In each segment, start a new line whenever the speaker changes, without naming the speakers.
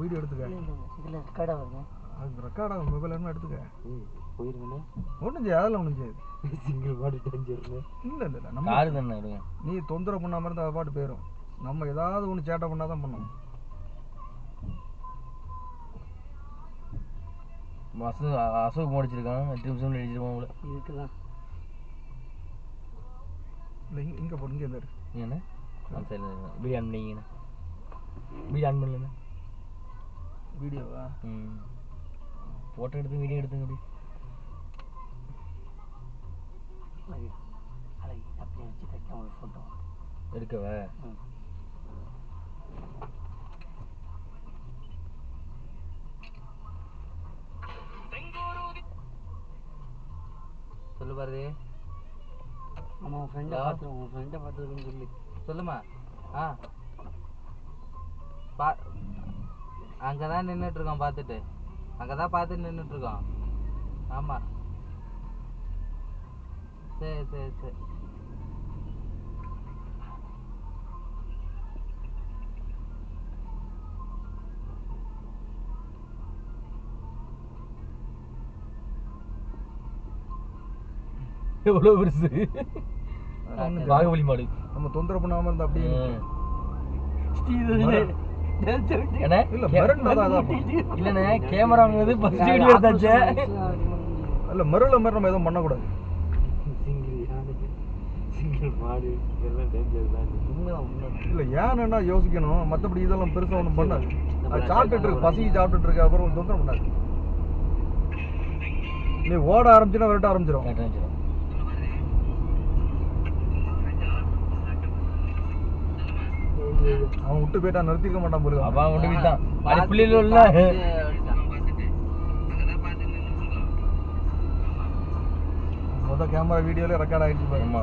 Video எடுத்துக்க.
இதில் ரெக்கார்டாக வருங்க
அது ரெக்கார்ட் ஆகும் மொபைல் என்ன எடுத்துக்க.
போயிருங்கண்ணே.
ஒன்றும் செய்யாது அதெல்லாம் ஒன்றும் செய்யாது.
சிங்கிள் பாடி டேஞ்சர்னு
இல்லை இல்லை இல்லை நம்ம
காரு தானே
நீ தொந்தரவு பண்ணாம இருந்தால் அது பாட்டு போயிடும் நம்ம ஏதாவது ஒன்று சேட்டை பண்ணால் தான் பண்ணணும்
அசு அசோக் முடிச்சிருக்கான். எட்டு நிமிஷம் அடிச்சிருப்பான் உங்களை
இதுக்கு தான்
இல்லை இங்கே இங்கே போடு இங்கே இருந்தாரு
நீ என்ன ஆன் பண்ணிங்கண்ணே ஆன் பண்ணலண்ணே.
வீடியோவா?
ம். ஃபோட்டோ எடுத்து வீடியோ எடுத்துங்க அப்படி.
அழகு அப்படியே வச்சு தைக்க ஒரு ஃபோட்டோ
எடுக்கவா? சொல்லு பாரதி.
ஆமாம் உன் ஃப்ரெண்டை? பார்த்துருவோம் உன் ஃப்ரெண்டை பார்த்துருக்குன்னு சொல்லி.
சொல்லுமா? ஆ. பா அங்கே தான் நின்றுட்டுருக்கோம் பார்த்துட்டு. அங்கே தான் பார்த்துட்டு நின்றுட்டுருக்கோம் ஆமாம் சரி சரி சரி. எவ்வளோ பெருசு? பாகுபலி மாடு.
நம்ம தொந்தரவு பண்ணாமல் இருந்தால் அப்படியே
இல்லண்ணே கேமராங்கிறது ஃபர்ஸ்ட் வீடியோ எடுத்தாச்சே.
இல்லை மருள மாதிரி நம்ம எதுவும் பண்ணக்கூடாது. இல்லை ஏன்னா யோசிக்கணும். மற்றபடி இதெல்லாம் பெருசாக ஒன்றும் பண்ணாது அது சாப்பிட்டுட்டு இருக்கு பசிக்கு சாப்பிட்டுட்டு இருக்கு அப்புறம் தொந்தரவு பண்ணாது. நீ ஓட ஆரம்பிச்சுன்னா விரட்ட ஆரம்பிச்சிடும் அவன் விட்டு போயிட்டா நிறுத்திக்க மாட்டான் போல
அப்பா கொண்டு போய்தான் அது பிள்ளைல உள்ள
முத கேமரா வீடியோல ரெக்கார்ட் ஆகிடுச்சு பாரு.
ஆமா.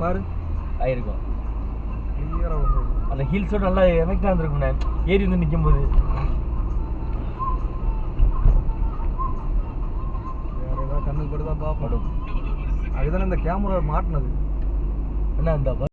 பாரு.
ஆயிருக்கும். அந்த ஹீல்ஸோட நல்லா எஃபெக்டாக இருந்திருக்கும்ண்ணே ஏறி வந்து நிற்கும் போது
வேற ஏதாவது கண்ணுக்கு படுதான் பார்ப்போம் அதுதானே இந்த கேமரா மாட்டினது.
என்ன இந்த